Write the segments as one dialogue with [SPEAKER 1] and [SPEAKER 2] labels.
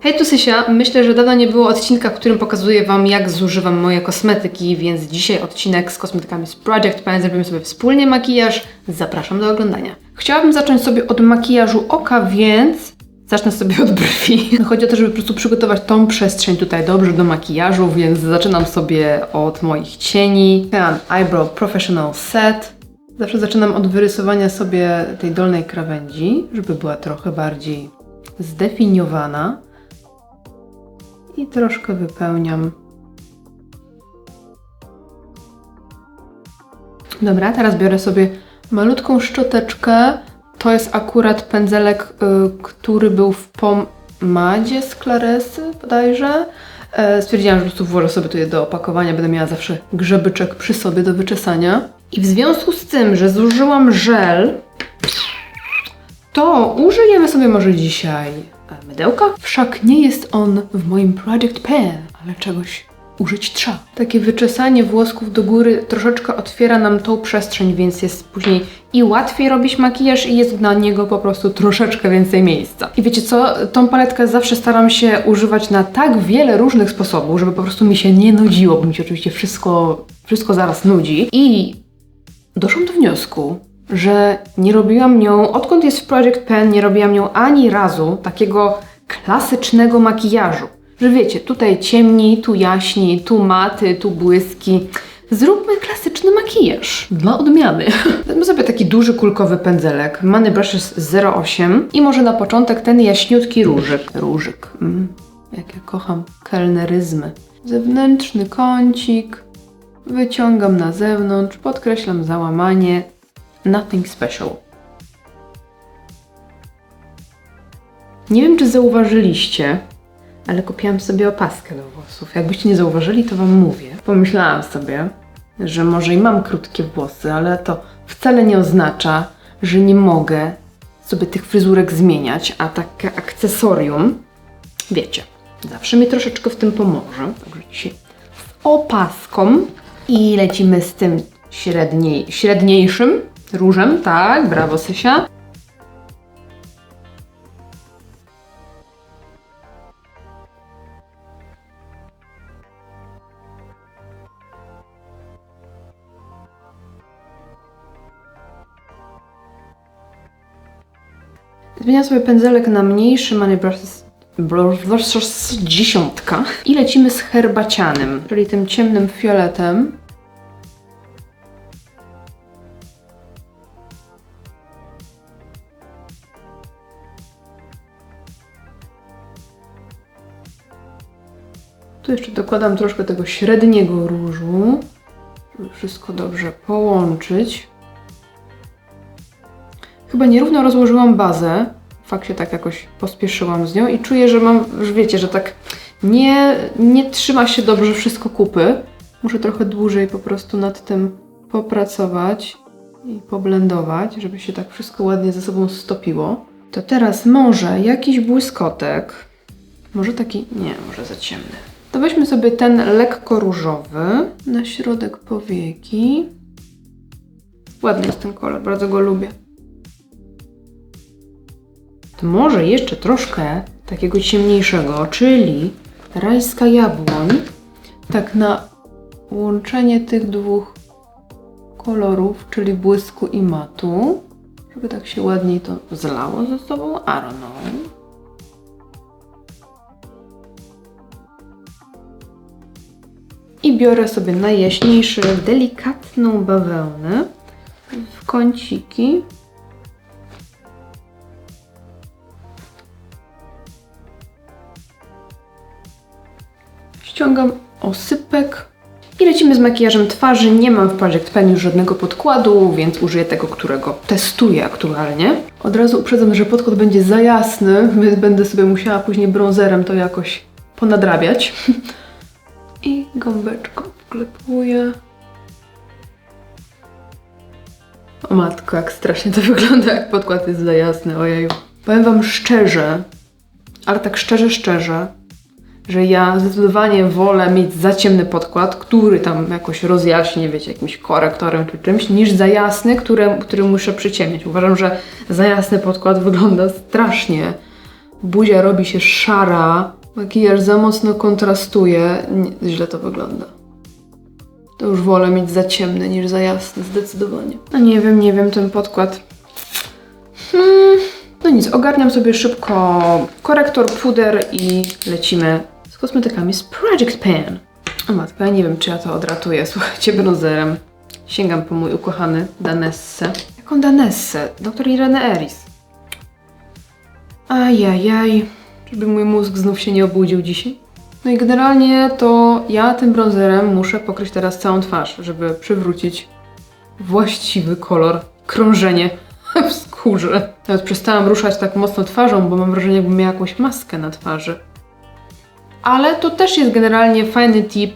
[SPEAKER 1] Hej, tu Sysia. Myślę, że dawno nie było odcinka, w którym pokazuję Wam, jak zużywam moje kosmetyki, więc dzisiaj odcinek z kosmetykami z Project Pan. Zrobimy sobie wspólnie makijaż. Zapraszam do oglądania. Chciałabym zacząć sobie od makijażu oka, więc zacznę sobie od brwi. Chodzi o to, żeby po prostu przygotować tą przestrzeń tutaj dobrze do makijażu, więc zaczynam sobie od moich cieni. Ten Eyebrow Professional Set. Zawsze zaczynam od wyrysowania sobie tej dolnej krawędzi, żeby była trochę bardziej zdefiniowana i troszkę wypełniam. Dobra, teraz biorę sobie malutką szczoteczkę. To jest akurat pędzelek, y, który był w pomadzie z Claresy bodajże. E, stwierdziłam, że po prostu włożę sobie to do opakowania, będę miała zawsze grzebyczek przy sobie do wyczesania. I w związku z tym, że zużyłam żel, to użyjemy sobie może dzisiaj mydełka. Wszak nie jest on w moim Project Pen, ale czegoś użyć trzeba. Takie wyczesanie włosków do góry troszeczkę otwiera nam tą przestrzeń, więc jest później i łatwiej robić makijaż i jest na niego po prostu troszeczkę więcej miejsca. I wiecie co? Tą paletkę zawsze staram się używać na tak wiele różnych sposobów, żeby po prostu mi się nie nudziło, bo mi się oczywiście wszystko, wszystko zaraz nudzi. I doszłam do wniosku, że nie robiłam nią, odkąd jest w Project Pen, nie robiłam nią ani razu takiego klasycznego makijażu. Że wiecie, tutaj ciemni, tu jaśni, tu maty, tu błyski. Zróbmy klasyczny makijaż. Dla odmiany. Wezmę sobie taki duży kulkowy pędzelek, Money Brushes 08 i może na początek ten jaśniutki różyk. Różyk. Mm, jak ja kocham kelneryzmy. Zewnętrzny kącik. Wyciągam na zewnątrz, podkreślam załamanie. Nothing special. Nie wiem, czy zauważyliście, ale kupiłam sobie opaskę do włosów. Jakbyście nie zauważyli, to Wam mówię. Pomyślałam sobie, że może i mam krótkie włosy, ale to wcale nie oznacza, że nie mogę sobie tych fryzurek zmieniać, a takie akcesorium, wiecie, zawsze mi troszeczkę w tym pomoże. Także dzisiaj z opaską i lecimy z tym średniej, średniejszym różem, tak, brawo Sysia. Zmieniam sobie pędzelek na mniejszy Money Brushes dziesiątka i lecimy z herbacianym, czyli tym ciemnym fioletem. Tu jeszcze dokładam troszkę tego średniego różu, żeby wszystko dobrze połączyć. Chyba nierówno rozłożyłam bazę. Fakt się tak jakoś pospieszyłam z nią i czuję, że mam, już wiecie, że tak nie, nie trzyma się dobrze wszystko kupy. Muszę trochę dłużej po prostu nad tym popracować i poblendować, żeby się tak wszystko ładnie ze sobą stopiło. To teraz może jakiś błyskotek. Może taki, nie, może za ciemny. To weźmy sobie ten lekko różowy na środek powieki. Ładny jest ten kolor, bardzo go lubię. To może jeszcze troszkę takiego ciemniejszego, czyli rajska jabłoń. Tak na łączenie tych dwóch kolorów, czyli błysku i matu, żeby tak się ładniej to zlało ze sobą. I don't know. Biorę sobie najjaśniejszy, delikatną bawełnę w kąciki. Ściągam osypek i lecimy z makijażem twarzy. Nie mam w Project Pen już żadnego podkładu, więc użyję tego, którego testuję aktualnie. Od razu uprzedzam, że podkład będzie za jasny, więc będę sobie musiała później brązerem to jakoś ponadrabiać. I gąbeczką wklepuję. O matko, jak strasznie to wygląda, jak podkład jest za jasny, ojeju. Powiem Wam szczerze, ale tak szczerze, szczerze, że ja zdecydowanie wolę mieć za ciemny podkład, który tam jakoś rozjaśni, wiecie, jakimś korektorem czy czymś, niż za jasny, który, który muszę przyciemniać. Uważam, że za jasny podkład wygląda strasznie buzia robi się szara, makijaż za mocno kontrastuje, nie, źle to wygląda. To już wolę mieć za ciemny niż za jasny, zdecydowanie. No nie wiem, nie wiem, ten podkład. Hmm, no nic, ogarniam sobie szybko korektor, puder i lecimy z kosmetykami z Project Pan. O matko, ja nie wiem, czy ja to odratuję, słuchajcie, bronzerem. Sięgam po mój ukochany Danessę. Jaką Danessę? Doktor Irene Eris. Ajajaj, żeby mój mózg znów się nie obudził dzisiaj. No i generalnie to ja tym bronzerem muszę pokryć teraz całą twarz, żeby przywrócić właściwy kolor, krążenie w skórze. Nawet przestałam ruszać tak mocno twarzą, bo mam wrażenie, jakbym miała jakąś maskę na twarzy. Ale to też jest generalnie fajny tip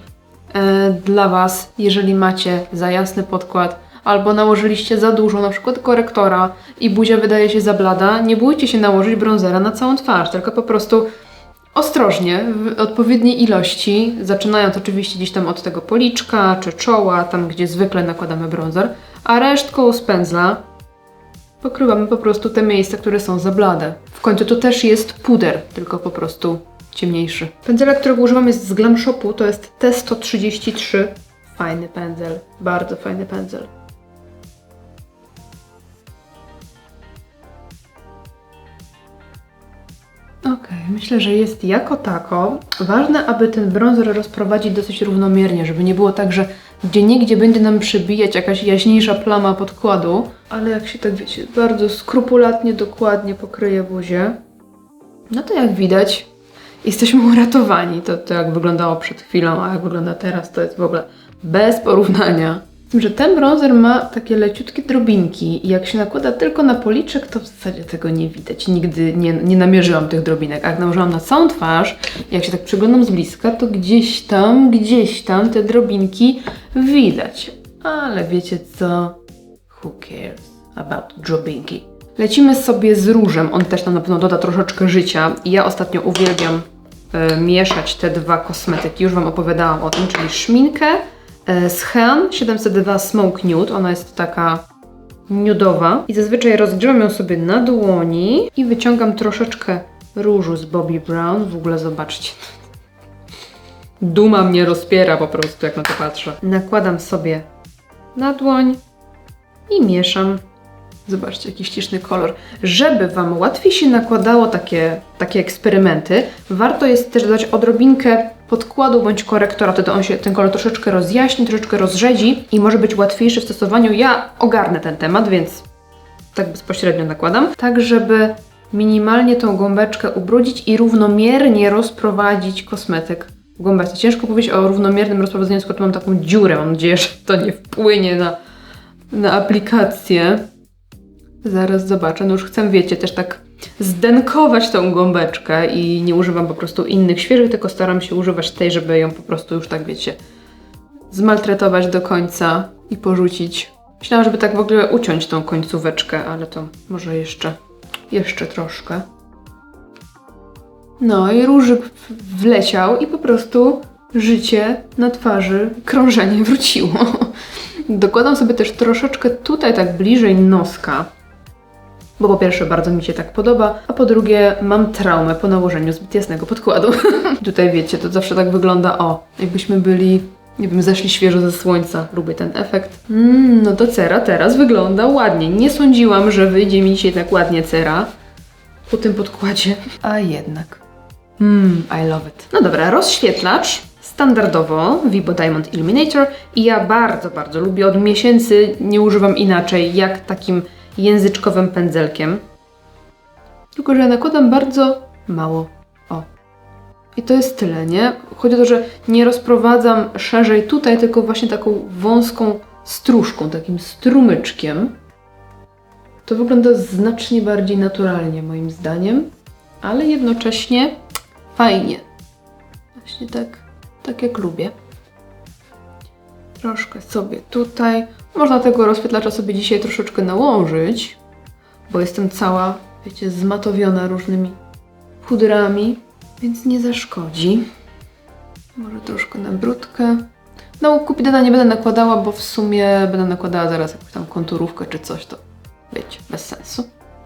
[SPEAKER 1] e, dla Was, jeżeli macie za jasny podkład albo nałożyliście za dużo, na przykład korektora i buzia wydaje się za blada, nie bójcie się nałożyć bronzera na całą twarz, tylko po prostu ostrożnie, w odpowiedniej ilości, zaczynając oczywiście gdzieś tam od tego policzka czy czoła, tam gdzie zwykle nakładamy bronzer, a resztką z pędzla pokrywamy po prostu te miejsca, które są za blade. W końcu to też jest puder, tylko po prostu ciemniejszy. Pędzelek, którego używam jest z Glam Shopu, to jest T133. Fajny pędzel, bardzo fajny pędzel. Okej, myślę, że jest jako tako. Ważne, aby ten bronzer rozprowadzić dosyć równomiernie, żeby nie było tak, że gdzie niegdzie będzie nam przebijać jakaś jaśniejsza plama podkładu, ale jak się tak wiecie, bardzo skrupulatnie, dokładnie pokryje buzię, no to jak widać, jesteśmy uratowani. To, to jak wyglądało przed chwilą, a jak wygląda teraz, to jest w ogóle bez porównania. Że ten bronzer ma takie leciutkie drobinki i jak się nakłada tylko na policzek, to w zasadzie tego nie widać. Nigdy nie, nie namierzyłam tych drobinek. A jak nałożyłam na całą twarz, jak się tak przyglądam z bliska, to gdzieś tam, gdzieś tam te drobinki widać. Ale wiecie co? Who cares about drobinki? Lecimy sobie z różem. On też nam na pewno doda troszeczkę życia. I ja ostatnio uwielbiam e, mieszać te dwa kosmetyki. Już Wam opowiadałam o tym, czyli szminkę z Hen 702 Smoke Nude. Ona jest taka nudowa. I zazwyczaj rozgrzewam ją sobie na dłoni i wyciągam troszeczkę różu z Bobbi Brown. W ogóle zobaczcie. Duma mnie rozpiera po prostu, jak na to patrzę. Nakładam sobie na dłoń i mieszam. Zobaczcie, jaki śliczny kolor. Żeby Wam łatwiej się nakładało takie, takie eksperymenty, warto jest też dodać odrobinkę podkładu bądź korektora, wtedy on się, ten kolor troszeczkę rozjaśni, troszeczkę rozrzedzi i może być łatwiejszy w stosowaniu. Ja ogarnę ten temat, więc tak bezpośrednio nakładam, tak żeby minimalnie tą gąbeczkę ubrudzić i równomiernie rozprowadzić kosmetyk w gąbeczce. Ciężko powiedzieć o równomiernym rozprowadzeniu, skoro mam taką dziurę. Mam nadzieję, że to nie wpłynie na, na aplikację. Zaraz zobaczę. No już chcę, wiecie, też tak zdenkować tą gąbeczkę i nie używam po prostu innych świeżych, tylko staram się używać tej, żeby ją po prostu już tak, wiecie, zmaltretować do końca i porzucić. Myślałam, żeby tak w ogóle uciąć tą końcóweczkę, ale to może jeszcze, jeszcze troszkę. No i różyk wleciał i po prostu życie na twarzy, krążenie wróciło. Dokładam sobie też troszeczkę tutaj tak bliżej noska, bo po pierwsze bardzo mi się tak podoba, a po drugie mam traumę po nałożeniu zbyt jasnego podkładu. tutaj wiecie, to zawsze tak wygląda, o, jakbyśmy byli, nie wiem, zeszli świeżo ze słońca. Lubię ten efekt. Mm, no to cera teraz wygląda ładnie. Nie sądziłam, że wyjdzie mi dzisiaj tak ładnie cera po tym podkładzie, a jednak. Mmm, I love it. No dobra, rozświetlacz. Standardowo Vibo Diamond Illuminator i ja bardzo, bardzo lubię. Od miesięcy nie używam inaczej, jak takim języczkowym pędzelkiem. Tylko, że nakładam bardzo mało. O. I to jest tyle, nie? Chodzi o to, że nie rozprowadzam szerzej tutaj, tylko właśnie taką wąską stróżką, takim strumyczkiem. To wygląda znacznie bardziej naturalnie, moim zdaniem, ale jednocześnie fajnie. Właśnie tak, tak jak lubię. Troszkę sobie tutaj. Można tego rozświetlacza sobie dzisiaj troszeczkę nałożyć, bo jestem cała, wiecie, zmatowiona różnymi pudrami, więc nie zaszkodzi. Może troszkę na brudkę. No, kupidena nie będę nakładała, bo w sumie będę nakładała zaraz jakąś tam konturówkę czy coś, to wiecie, bez sensu.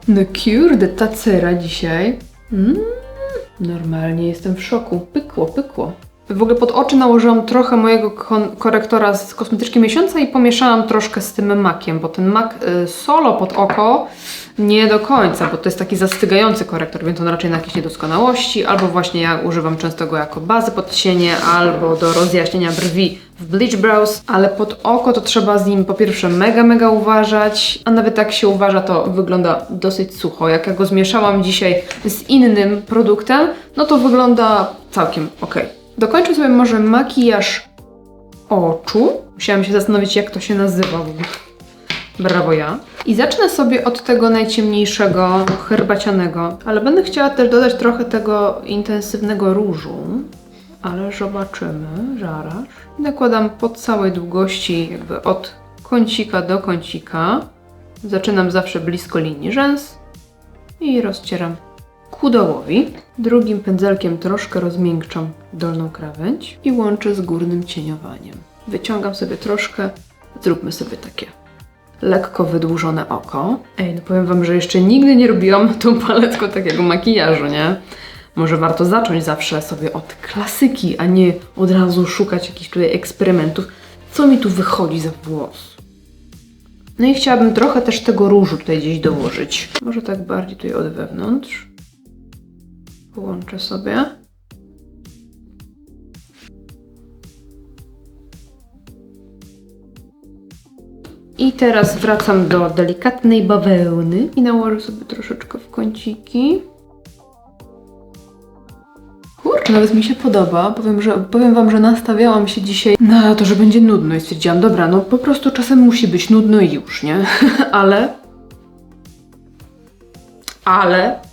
[SPEAKER 1] No kurde, ta cera dzisiaj Mm, normalnie jestem w szoku. Pykło, pykło. W ogóle pod oczy nałożyłam trochę mojego korektora z kosmetyczki miesiąca i pomieszałam troszkę z tym makiem, bo ten mak y, solo pod oko nie do końca, bo to jest taki zastygający korektor, więc on raczej na jakieś niedoskonałości, albo właśnie ja używam często go jako bazy pod cienie, albo do rozjaśnienia brwi w Bleach Brows, ale pod oko to trzeba z nim po pierwsze mega, mega uważać, a nawet jak się uważa, to wygląda dosyć sucho. Jak ja go zmieszałam dzisiaj z innym produktem, no to wygląda całkiem ok. Dokończę sobie może makijaż oczu. Musiałam się zastanowić, jak to się nazywa w ogóle. Brawo ja. I zacznę sobie od tego najciemniejszego, herbacianego, ale będę chciała też dodać trochę tego intensywnego różu, ale zobaczymy, zaraz. Nakładam po całej długości, jakby od kącika do kącika. Zaczynam zawsze blisko linii rzęs i rozcieram ku dołowi. Drugim pędzelkiem troszkę rozmiękczam dolną krawędź i łączę z górnym cieniowaniem. Wyciągam sobie troszkę, zróbmy sobie takie lekko wydłużone oko. Ej, no powiem Wam, że jeszcze nigdy nie robiłam tą paletką takiego makijażu, nie? Może warto zacząć zawsze sobie od klasyki, a nie od razu szukać jakichś tutaj eksperymentów. Co mi tu wychodzi za włos? No i chciałabym trochę też tego różu tutaj gdzieś dołożyć. Może tak bardziej tutaj od wewnątrz. Połączę sobie. I teraz wracam do delikatnej bawełny i nałożę sobie troszeczkę w kąciki. Kurczę, nawet mi się podoba. Powiem, że, powiem Wam, że nastawiałam się dzisiaj na to, że będzie nudno i stwierdziłam, dobra, no po prostu czasem musi być nudno i już, nie? Ale... Ale...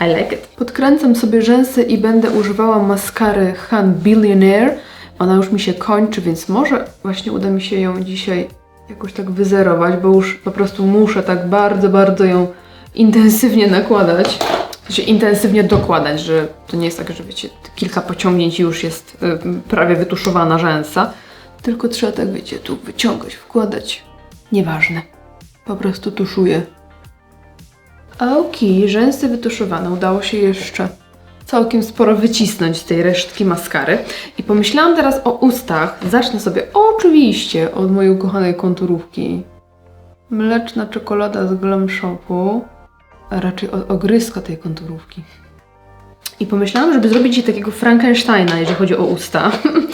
[SPEAKER 1] I like it. Podkręcam sobie rzęsy i będę używała maskary Han Billionaire. Ona już mi się kończy, więc może właśnie uda mi się ją dzisiaj jakoś tak wyzerować, bo już po prostu muszę tak bardzo, bardzo ją intensywnie nakładać. W sensie intensywnie dokładać, że to nie jest tak, że wiecie, kilka pociągnięć i już jest y, prawie wytuszowana rzęsa. Tylko trzeba tak, wiecie, tu wyciągać, wkładać. Nieważne. Po prostu tuszuję. Okej, rzęsy wytuszowane. Udało się jeszcze całkiem sporo wycisnąć z tej resztki maskary. I pomyślałam teraz o ustach. Zacznę sobie oczywiście od mojej ukochanej konturówki. Mleczna czekolada z Glam Shopu, a raczej od ogryska tej konturówki. I pomyślałam, żeby zrobić takiego Frankensteina, jeżeli chodzi o usta.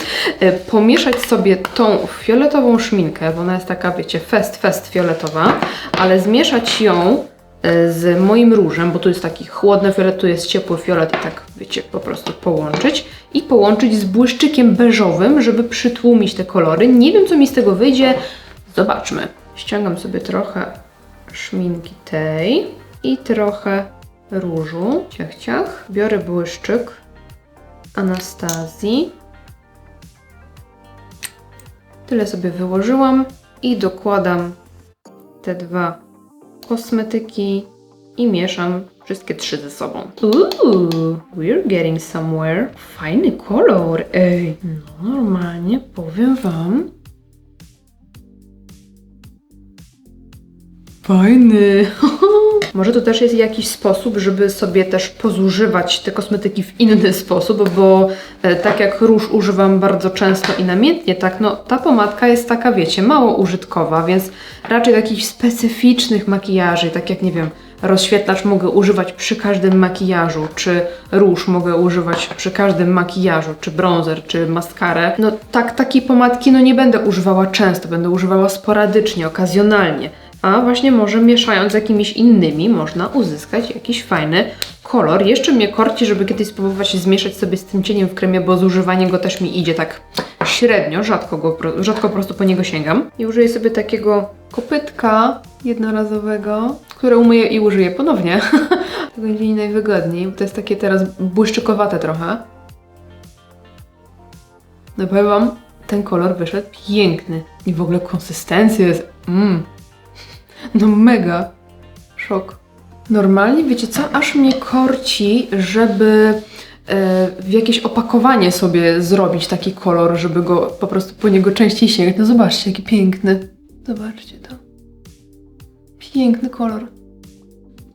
[SPEAKER 1] Pomieszać sobie tą fioletową szminkę, bo ona jest taka, wiecie, fest, fest fioletowa, ale zmieszać ją z moim różem, bo tu jest taki chłodny fiolet, tu jest ciepły fiolet i tak, wiecie, po prostu połączyć. I połączyć z błyszczykiem beżowym, żeby przytłumić te kolory. Nie wiem, co mi z tego wyjdzie. Zobaczmy. Ściągam sobie trochę szminki tej i trochę różu. Ciach, ciach. Biorę błyszczyk Anastazji. Tyle sobie wyłożyłam i dokładam te dwa kosmetyki i mieszam wszystkie trzy ze sobą. Ooh, we're getting somewhere. Fajny kolor, ej. No, normalnie powiem wam. Fajny. Może to też jest jakiś sposób, żeby sobie też pozużywać te kosmetyki w inny sposób, bo e, tak jak róż używam bardzo często i namiętnie, tak no ta pomadka jest taka, wiecie, mało użytkowa, więc raczej takich specyficznych makijaży, tak jak nie wiem, rozświetlacz mogę używać przy każdym makijażu, czy róż mogę używać przy każdym makijażu, czy bronzer, czy maskarę. No tak, takiej pomadki no nie będę używała często, będę używała sporadycznie, okazjonalnie. A właśnie może mieszając z jakimiś innymi można uzyskać jakiś fajny kolor. Jeszcze mnie korci, żeby kiedyś spróbować zmieszać sobie z tym cieniem w kremie, bo zużywanie go też mi idzie tak średnio, rzadko, go, rzadko po prostu po niego sięgam. I użyję sobie takiego kopytka jednorazowego, które umyję i użyję ponownie. to będzie mi najwygodniej, bo to jest takie teraz błyszczykowate trochę. No powiem Wam, ten kolor wyszedł piękny. I w ogóle konsystencja jest... Mmm. No mega. Szok. Normalnie, wiecie co, aż mnie korci, żeby e, w jakieś opakowanie sobie zrobić taki kolor, żeby go po prostu po niego częściej sięgać. No zobaczcie, jaki piękny. Zobaczcie to. Piękny kolor.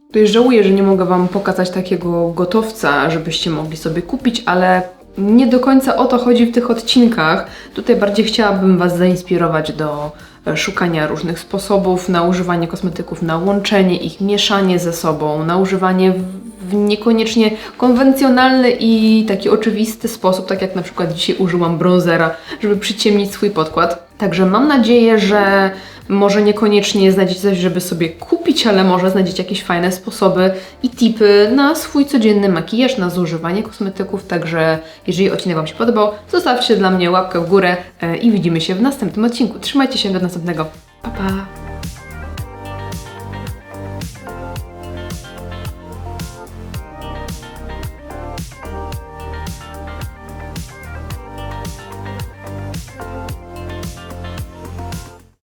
[SPEAKER 1] Tutaj żałuję, że nie mogę Wam pokazać takiego gotowca, żebyście mogli sobie kupić, ale nie do końca o to chodzi w tych odcinkach. Tutaj bardziej chciałabym Was zainspirować do szukania różnych sposobów na używanie kosmetyków, na łączenie ich, mieszanie ze sobą, na używanie w, w niekoniecznie konwencjonalny i taki oczywisty sposób, tak jak na przykład dzisiaj użyłam bronzera, żeby przyciemnić swój podkład. Także mam nadzieję, że może niekoniecznie znajdziecie coś, żeby sobie kupić, ale może znajdziecie jakieś fajne sposoby i tipy na swój codzienny makijaż, na zużywanie kosmetyków. Także jeżeli odcinek Wam się podobał, zostawcie dla mnie łapkę w górę e, i widzimy się w następnym odcinku. Trzymajcie się do następnego. Pa, pa!